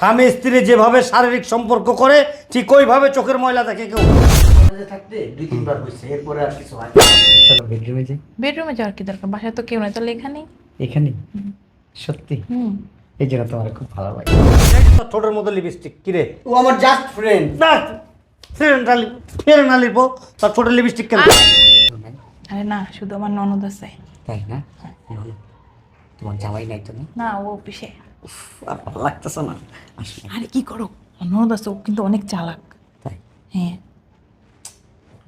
স্বামী স্ত্রী যেভাবে শারীরিক সম্পর্ক করে ঠিক ওইভাবে চোখের ময়লা দেখে কেউ কলেজে থাকতে দুই তিনবার হয়েছে এরপরে আর কিছু হয় চলো বেডরুমে যাই। বেডরুমে যাওয়ার কি দরকার? বাসায় তো কেউ নাই তাহলে এখানেই? এখানে সত্যি? হুম। এই জন্য তোমার খুব ভালো লাগে তোর ঠোঁটের মতো লিপস্টিক কিরে ও আমার জাস্ট ফ্রেন্ড ফের না লিপো তার ঠোঁটের লিপস্টিক কেন? আরে। না শুধু আমার ননদ আছে। তাই না? তোমার জামাই নাই তো না ও অফিসে। আর ভালো লাগতেছে না। আসলে। আরে কি করো? ননদ আছে ও কিন্তু অনেক চালাক। তাই? হ্যাঁ।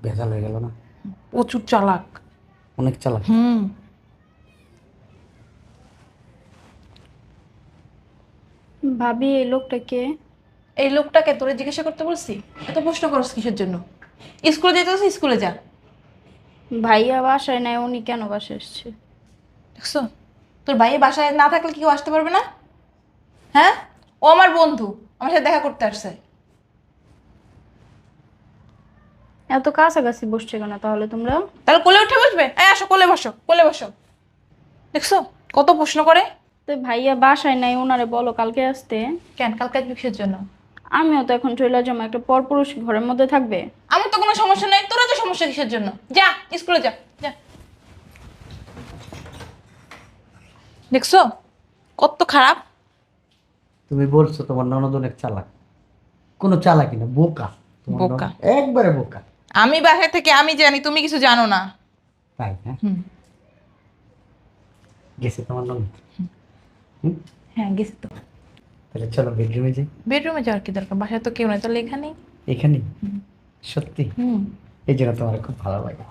ভেজাল হয়ে গেল না? প্রচুর চালাক। অনেক চালাক? হুম। ভাবি এই লোকটাকে এই লোকটাকে তোরে জিজ্ঞাসা করতে বলছি? এত প্রশ্ন করস কিসের জন্য? স্কুলে যেতে বলছি স্কুলে যা। ভাইয়া বাসায় নাই উনি কেন বাসায় এসছে? দেখছ? তোর ভাই বাসায় না থাকলে কি কেউ আসতে পারবে না? হ্যাঁ? ও আমার বন্ধু আমার সাথে দেখা করতে আসছে। এত কাছাকাছি বসছে কেন তাহলে তোমরা? তাহলে কোলে উঠে বসবে? এই আসো কোলে বসো কোলে বসো। দেখছ? কত প্রশ্ন করে। তো ভাইয়া বাসায় নাই ওনারে বলো কালকে আসতে। কেন? কালকে আসবি কিসের জন্য? আমিও তো এখন চলে যাব একটা পরপুরুষ ঘরের মধ্যে থাকবে। আমার তো কোনো সমস্যা নেই তোরা তো সমস্যা কিসের জন্য? যা স্কুলে যা যা। দেখছ? কত খারাপ। তুমি বলছো তোমার ননদ অনেক চালাক। কোনো চালাকি না বোকা। তোমার বোকা। একবারে বোকা। আমি বাসা থেকে আমি জানি তুমি কিছু জানো না। তাই হ্যাঁ হুম। গেছে তোমার ননদ? হুম। হ্যাঁ গেছি তো। তাহলে চলো বেডরুমে যাই। বেডরুমে যাওয়ার কি দরকার? বাসায় তো কেউ নাই তাহলে এখানেই এখানে? সত্যি? হুম। এই জন্য তোমার খুব ভালো লাগে।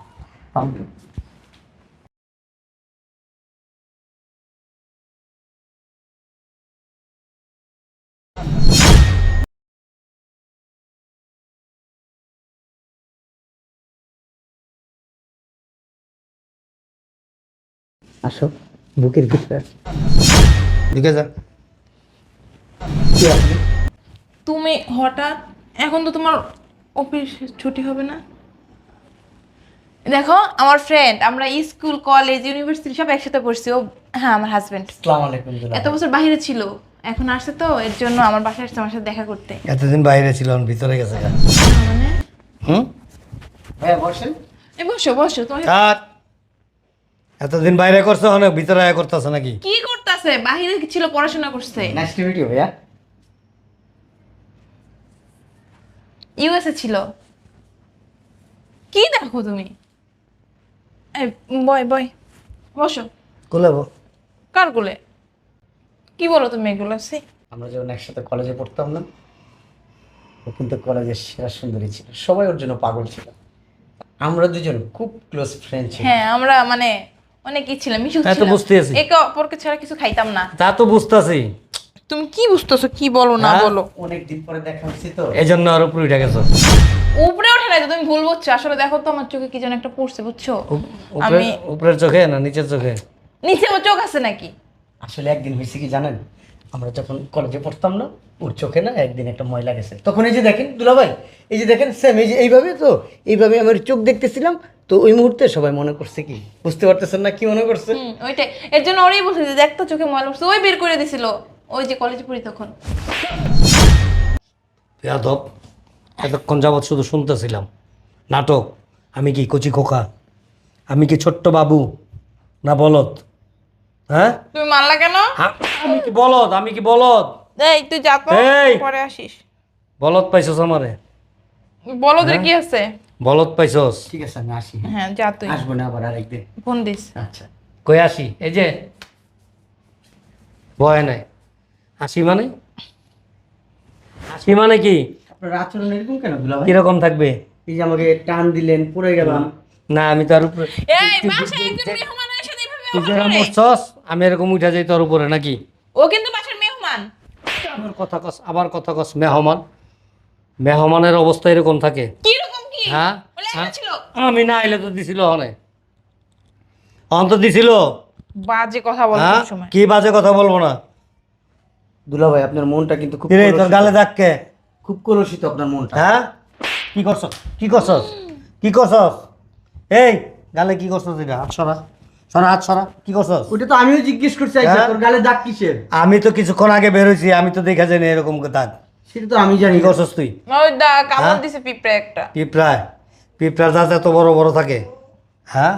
আসো বুকের ভিতরে আসো। ঢুকে যা। কে আপনি? তুমি হঠাৎ এখন তো তোমার অফিস ছুটি হবে না? দেখো আমার ফ্রেন্ড আমরা স্কুল কলেজ ইউনিভার্সিটি সব একসাথে পড়ছি। ও হ্যাঁ আমার হাজবেন্ড আসসালামু আলাইকুম এত বছর বাইরে ছিল এখন আসছে তো এর জন্য আমার বাসায় আসছে আমার সাথে দেখা করতে। এতদিন বাইরে ছিল এখন ভিতরে গেছে গা। মানে? হুম? ভাইয়া বসেন। এই বসো বসো তোমার কাট এতদিন বাইরে করছে অনেক ভিতরে আয়া করতেছে নাকি? কি করতেছে? বাহিরে ছিল পড়াশোনা করছে। নাইস টু মিট ইউ ভাইয়া। ইউএসএ ছিল। কি দেখো তুমি? এই বয় বয় বসো। কোলে বল। কার কোলে? কি বলো তুমি এগুলো? সে। আমরা যখন একসাথে কলেজে পড়তাম না ও কিন্তু কলেজের সেরা সুন্দরী ছিল। সবাই ওর জন্য পাগল ছিল। আমরা দুজন খুব ক্লোজ ফ্রেন্ড ছিল হ্যাঁ আমরা মানে অনেকই ছিলাম মিশুক হ্যাঁ, তো ছিলাম। বুঝতে আছি। একে অপরকে ছাড়া কিছু খাইতাম না। তা তো বুঝতেছি। তুমি কি বুঝতেছো কি বলো না হ্যাঁ? বলো? অনেক দিন পরে দেখা হচ্ছে তো। এই জন্য আর উপরে উঠে গেছো। উপরে ওঠে না তো তুমি ভুল বুঝছ। আসলে দেখো তো আমার চোখে কি যেন একটা পড়ছে বুঝছ? উপ- উপরে- আমি উপরের চোখে না নিচের চোখে? নিচে ও চোখ আছে নাকি? আসলে একদিন হয়েছে কি জানেন? আমরা যখন কলেজে পড়তাম না ওর চোখে না একদিন একটা ময়লা গেছে। তখন এই যে দেখেন দুলাভাই এই যে দেখেন সেম এই যে এইভাবে তো এইভাবে আমার চোখ দেখতেছিলাম তো ওই মুহূর্তে সবাই মনে করছে কি? বুঝতে পারতেছেন না কি মনে করছে? ওইটাই। এর জন্য ওরই বলছে যে দেখতো চোখে ময়লা পড়ছে। ওই বের করে দিছিল। ওই যে কলেজে পড়ি তখন। যাদব এতক্ষণ যাবৎ শুধু শুনতেছিলাম। নাটক আমি কি কচি খোকা? আমি কি ছোট্ট বাবু? না বলদ? হ্যাঁ? তুমি মানলা কেন? আমি কি বলদ? আমি কি বলদ? এই তুই যা তো এই! পরে আসিস। বলদ পাইছস আমারে। বলো তোর কি আছে? বলদ পাইছস? ঠিক আছে আমি আসি হ্যাঁ? হ্যাঁ যা তুই। আসব না আবার আরেকদিন। ফোন দিস। আচ্ছা। কই আসি? এই যে ভয় নাই। আসি মানে? আসি মানে কি? আপনার আচরণ এরকম কেন দুলাভাই কীরকম থাকবে? এই যে আমাকে টান দিলেন পড়ে গেলাম। না আমি তার উপরে এই বাসায় একজন মেহমানের সাথে এভাবে তুই ব্যবহার যেরকম করে? উঠছস আমি এরকম উঠা যাই তোর উপরে নাকি? ও কিন্তু বাসার মেহমান। আবার কথা কস আবার কথা কস মেহমান। মেহমানের অবস্থা এরকম থাকে। কি হ্যাঁ? হ্যাঁ? আমি না আইলে তো দিছিল হনে অন্ত দিছিল? বাজে কথা বল হ্যাঁ? সময়। কি বাজে কথা বলব না? দুলাভাই আপনার মনটা কিন্তু খুব কিরে তোর গালে ধাক্কে খুব কলুষিত আপনার মনটা। হ্যাঁ? কি করছস কি করছস? কি করছস? এই গালে কি করছস এটা? হাত সরা। সরা হাত সরা। কি করছস? ওটা তো আমিও জিজ্ঞেস করছি হ্যাঁ? তোর গালে দাগ কিসের? আমি তো কিছুক্ষণ আগে বেরোইছি আমি তো দেখা যাই না এরকম দাগ। সেটা তো আমি জানি। কি করছস তুই? ওই দা কামড় হ্যাঁ? দিছে পিঁপড়ে একটা। পিঁপড়ায়? পিঁপড়ার দাঁত এত বড় বড় থাকে। হ্যাঁ?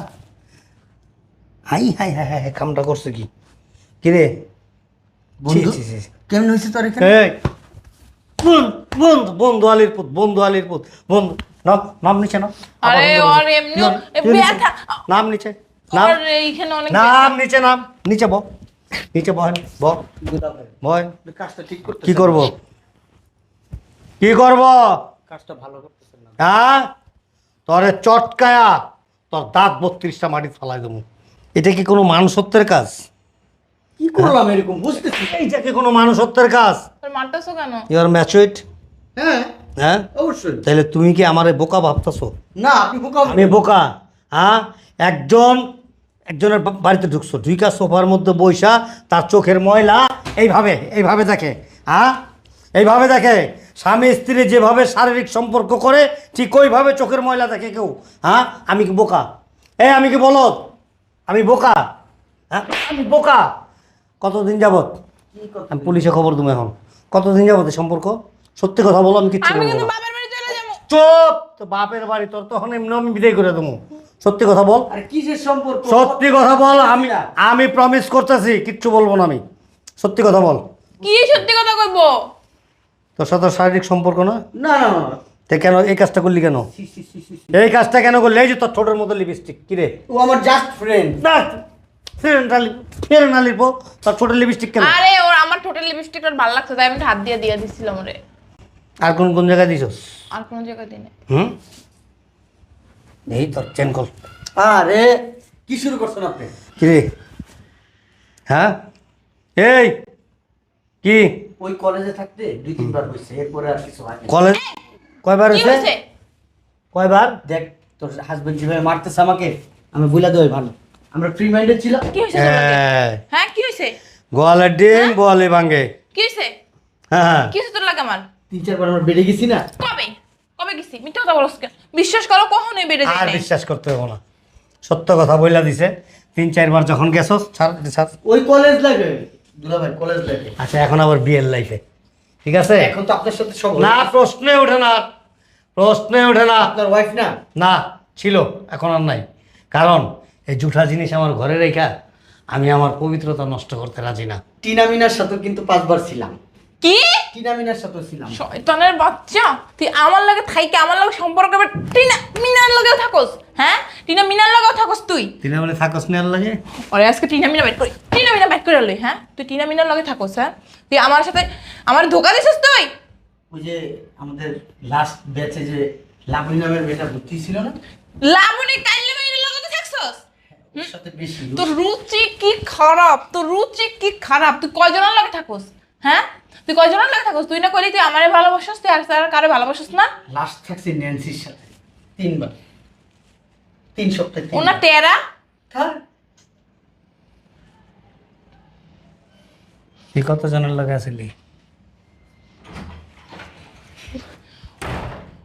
হাই হাই হাই হাই কামটা করছে কি? কিরে বন্ধু। কেমন হয়েছে তোর এখানে? বন্ধু বন্ধু বন্ধু আলির পুত বন্ধু আলির পুত বন্ধু নাম নাম নিচে নাম আরে ওর এমনিও এ ব্যথা নাম নিচে নাম। এইখানে অনেক নাম নিচে নাম। নিচে ব নিচে বহেন ব বয় কাজটা ঠিক করতে কি করব? কি করব? কাজটা ভালো করতেছেন না। হ্যাঁ? তোরে চটকায়া তোর দাঁত বত্রিশটা মাটি ফেলাই দেবো। এটা কি কোনো মানুষত্বের কাজ? কি করলাম এরকম? বুঝতেছি। এইটা কি কোনো মানুষত্বের কাজ? তোর মারতেছো কেন? ইউর ম্যাচুইট হ্যাঁ। হ্যাঁ? অবশ্যই। তাহলে তুমি কি আমারে বোকা ভাবতেছো? না আপনি বোকা আমি বোকা। হ্যাঁ? একজন একজনের বা- বাড়িতে ঢুকছো। ঢুইকা সোফার মধ্যে বইসা তার চোখের ময়লা এইভাবে এইভাবে দেখে। হ্যাঁ? এইভাবে দেখে স্বামী স্ত্রী যেভাবে শারীরিক সম্পর্ক করে ঠিক ওইভাবে চোখের ময়লা দেখে কেউ হ্যাঁ? আমি কি বোকা? এই আমি কি বলত আমি বোকা? হ্যাঁ? আমি বোকা? কতদিন যাবত আমি পুলিশে খবর দেবো এখন। কতদিন যাবত সম্পর্ক? সত্যি কথা বলো আমি কিচ্ছু আমি বলব কিন্তু না। বাবার বাড়ি চলে যাব। চুপ! তো বাপের বাড়ি তোর তখন এমনি আমি বিদায় করে দেবো। সত্যি কথা বল। আর কিসের সম্পর্ক? সত্যি কথা বল আমি আমি প্রমিস করতেছি কিচ্ছু বলব না আমি। সত্যি কথা বল। কি সত্যি কথা কইবো? তোর সাথে শারীরিক সম্পর্ক না? না না না তে কেন এই কাজটা করলি কেন। এই কাজটা কেন করলি? এই যে তোর ঠোঁটের মতো লিপস্টিক কিরে ও আমার জাস্ট ফ্রেন্ড ফের না লিপো তোর ঠোঁটের লিপস্টিক কেন? আরে ওর আমার টোটাল লিপস্টিকটা ভালো লাগছে তাই আমি হাত দিয়ে দিয়ে দিছিলাম ওরে। আর কোন কোন জায়গায় দিছস? আর কোনো জায়গায় দিনে হুম? এই তোর চেন কল আরে কি শুরু করছেন আপনি? কিরে হ্যাঁ? এই কি? ওই কলেজে থাকতে দুই তিনবার হয়েছে এরপরে আর কিছু হয়নি কলেজ কয়বার হয়েছে কয়বার? দেখ তোর হাজবেন্ড যেভাবে মারতেছে আমাকে আমি বুলা দেওয়াই ভালো। আমরা ফ্রি মাইন্ডেড ছিলাম। কি হয়েছে হ্যাঁ। হ্যাঁ কি হয়েছে গোয়ালের ডিম গোয়ালে ভাঙ্গে। কি হয়েছে হ্যাঁ হ্যাঁ। কি হয়েছে তোর লাগে আমার? তিন চারবার আমরা বেড়ে গেছি না? কবে? কবে গেছি? মিথ্যা কথা বলছ বিশ্বাস করো কখনোই বেড়ে যায় আর বিশ্বাস করতে হবে না। সত্য কথা বইলা দিছে। তিন চারবার যখন গেছস ছাড় ছাড়। ওই কলেজ লাইফে দুলা কলেজ লাইফে আচ্ছা এখন আবার বিয়ের লাইফে ঠিক আছে? এখন তো আপনার সাথে সব না প্রশ্নে ওঠে না। প্রশ্নে ওঠে না। আপনার ওয়াইফ না? না ছিল এখন আর নাই। কারণ এই জুঠা জিনিস আমার ঘরে রেখা আমি আমার পবিত্রতা নষ্ট করতে রাজি না। টিনামিনার সাথে কিন্তু পাঁচবার ছিলাম। কি? টিনা মিনার সাথেও ছিলাম। শয়তানের বাচ্চা। তুই আমার লাগে থাইকে আমার লাগে সম্পর্ক আবার টিনা মিনার লগেও থাকোস হ্যাঁ? টিনা মিনার লগেও থাকোস তুই? তিনে বলে থাকস নেওয়ার লাগে? ওরে আজকে টিনা মিনা বাইট করি টিনা মিনা বাইট করে লই হ্যাঁ? তুই টিনা মিনার লগে থাকোস হ্যাঁ? তুই আমার সাথে আমার ধোকা দিছিস তুই? ওই যে আমাদের লাস্ট ব্যাচে যে লাভলি নামের মেয়েটা ভর্তি ছিল না? লাবণী কাইলে লগে তো থাকছস? সাথে বেশি তোর রুচি কি খারাপ? তোর রুচি কি খারাপ? তুই কয়জনের লগে থাকোস? হ্যাঁ? তুই কয়জনের লগে থাকোস? তুই না কইলি তুই আমারে ভালোবাসিস তুই আর আর কারে ভালোবাসিস না? লাস্ট থাকছি ন্যান্সির সাথে তিনবার। তিন সপ্তাহে ওনা তিনবার। টেরা থাক। তুই কত জনের লাগে আসিলি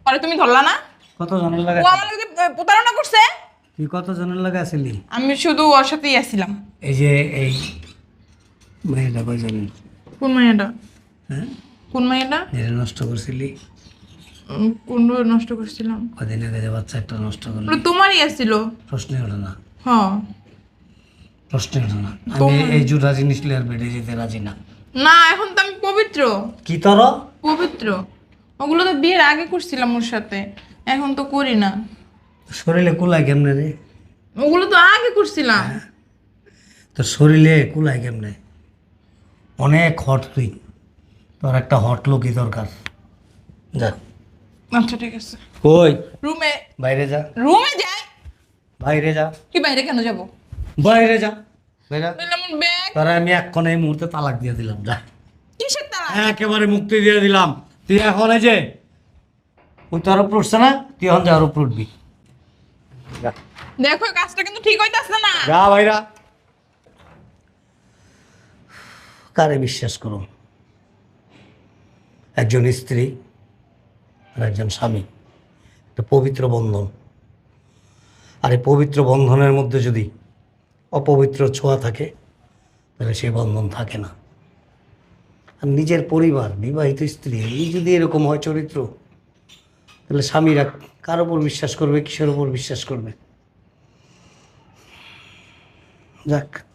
আরে তুমি ধরলা না? কত জনের লাগে ও আমার লগে প্রতারণা করছে? তুই কত জনের লাগে আসিলি আমি শুধু ওর সাথেই আসছিলাম এই যে এই মেয়েটা কয়জন কোন মাইয়াটা হ্যাঁ? কোন মাইয়াটা যেটা নষ্ট করছিলি? কোন নষ্ট করছিলাম? কদিন আগে যে বাচ্চা একটা নষ্ট করলি। তোমারই আসছিল। প্রশ্নে ওঠে না। হ্যাঁ প্রশ্নে ওঠে না। আমি এই জুটা জিনিস আর বেড়ে যেতে রাজি না। না এখন তো আমি পবিত্র। কি তর? পবিত্র। ওগুলো তো বিয়ের আগে করছিলাম ওর সাথে। এখন তো করি না। শরীরে কুলায় কেমনে রে? ওগুলো তো আগে করছিলাম। তোর শরীরে কুলায় কেমনে? অনেক হট তুই। তোর একটা হট লোকই দরকার। যা। আচ্ছা ঠিক আছে। কই? রুমে। বাইরে যা। রুমে যাই। বাইরে যা। কি বাইরে কেন যাব? বাইরে যা। বাইরে ব্যাগ? তোরা আমি এক্ষণ এই মুহূর্তে তালাক দিয়ে দিলাম যা। কিসের তালা একেবারে মুক্তি দিয়ে দিলাম। তুই এখন এই যে ওই তোর উপর উঠছে না? তুই এখন যাওয়ার উপর উঠবি। দেখো কাজটা কিন্তু ঠিক হইতাছে না। যা ভাইরা। কারে বিশ্বাস করুন? একজন স্ত্রী আর একজন স্বামী। একটা পবিত্র বন্ধন। আর এই পবিত্র বন্ধনের মধ্যে যদি অপবিত্র ছোঁয়া থাকে, তাহলে সেই বন্ধন থাকে না। আর নিজের পরিবার, বিবাহিত স্ত্রী, এই যদি এরকম হয় চরিত্র, তাহলে স্বামীরা কার ওপর বিশ্বাস করবে, কিসের ওপর বিশ্বাস করবে? যাক।